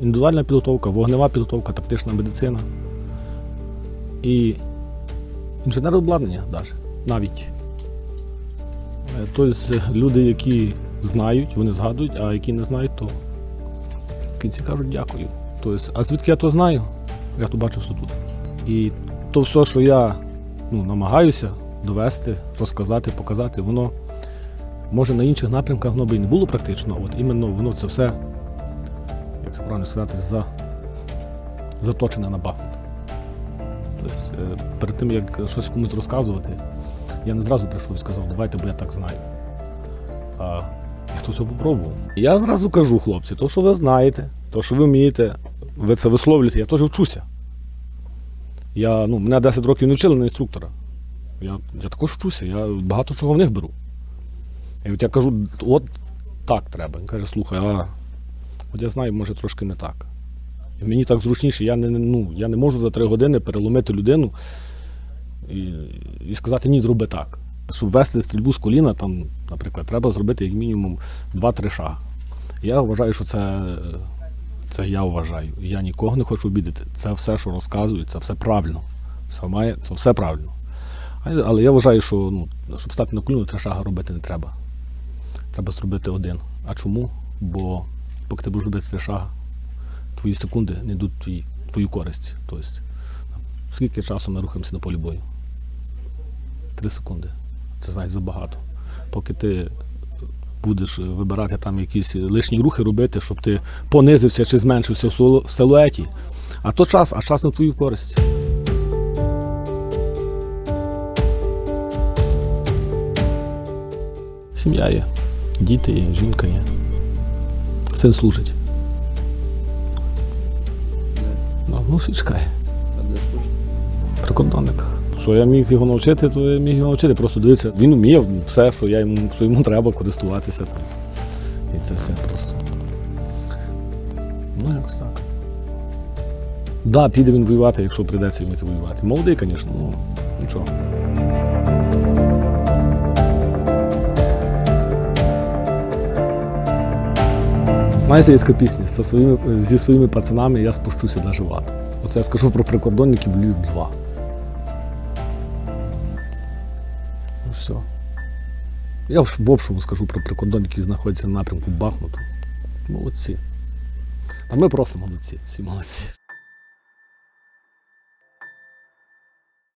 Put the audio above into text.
індивідуальна підготовка, вогнева підготовка, тактична медицина і інженер обладнання навіть. навіть. Е, Тобто люди, які знають, вони згадують, а які не знають, то в кінці кажуть дякую. Тобто, а звідки я то знаю? Я то бачу що тут. І то все, що я ну, намагаюся довести, розказати, показати, воно може на інших напрямках воно би і не було практично. От іменно воно це все, як це правильно сказати, за, заточене на Бахмут. Тобто, е, перед тим, як щось комусь розказувати, я не зразу прийшов і сказав, давайте, бо я так знаю. А я то все попробував. Я зразу кажу, хлопці, то, що ви знаєте, то, що ви вмієте, ви це висловлюєте, я теж вчуся. Я, ну, мене 10 років не вчили на інструктора. Я, я також вчуся, я багато чого в них беру. І от я кажу, от так треба. Він каже, слухай, а от я знаю, може трошки не так. І мені так зручніше, я не, ну, я не можу за три години переломити людину і, і сказати, ні, зроби так. Щоб вести стрільбу з коліна, там, наприклад, треба зробити як мінімум 2-3 шаги. Я вважаю, що це, це я вважаю. Я нікого не хочу обідати. Це все, що розказую, це все правильно. Це, має, це все правильно. Але- я вважаю, що ну, щоб стати на коліно, три шага робити не треба. Треба зробити один. А чому? Бо поки ти будеш робити три шага, твої секунди не йдуть твій, твою користь. Тобто, скільки часу ми рухаємося на полі бою? Три секунди. Це значить забагато. Поки ти будеш вибирати там якісь лишні рухи робити, щоб ти понизився чи зменшився в силуеті. А то час, а час на твою користь. Сім'я є, діти є, жінка є. Син служить. Ну, ну всі чекає. Прикордонник. Що я міг його навчити, то я міг його навчити. Просто дивитися, він вміє все, що, я йому, що йому треба користуватися. Там. І це все просто. Ну, якось так. Так, да, піде він воювати, якщо прийдеться йому воювати. Молодий, звісно, ну нічого. Знаєте, така пісня зі своїми, зі своїми пацанами я спущуся на живат. Оце я скажу про прикордонників Львів 2. Ну все. Я в обшому скажу про прикордонників, які знаходяться на напрямку Бахмуту. Молодці. Та ми просто молодці, всі молодці.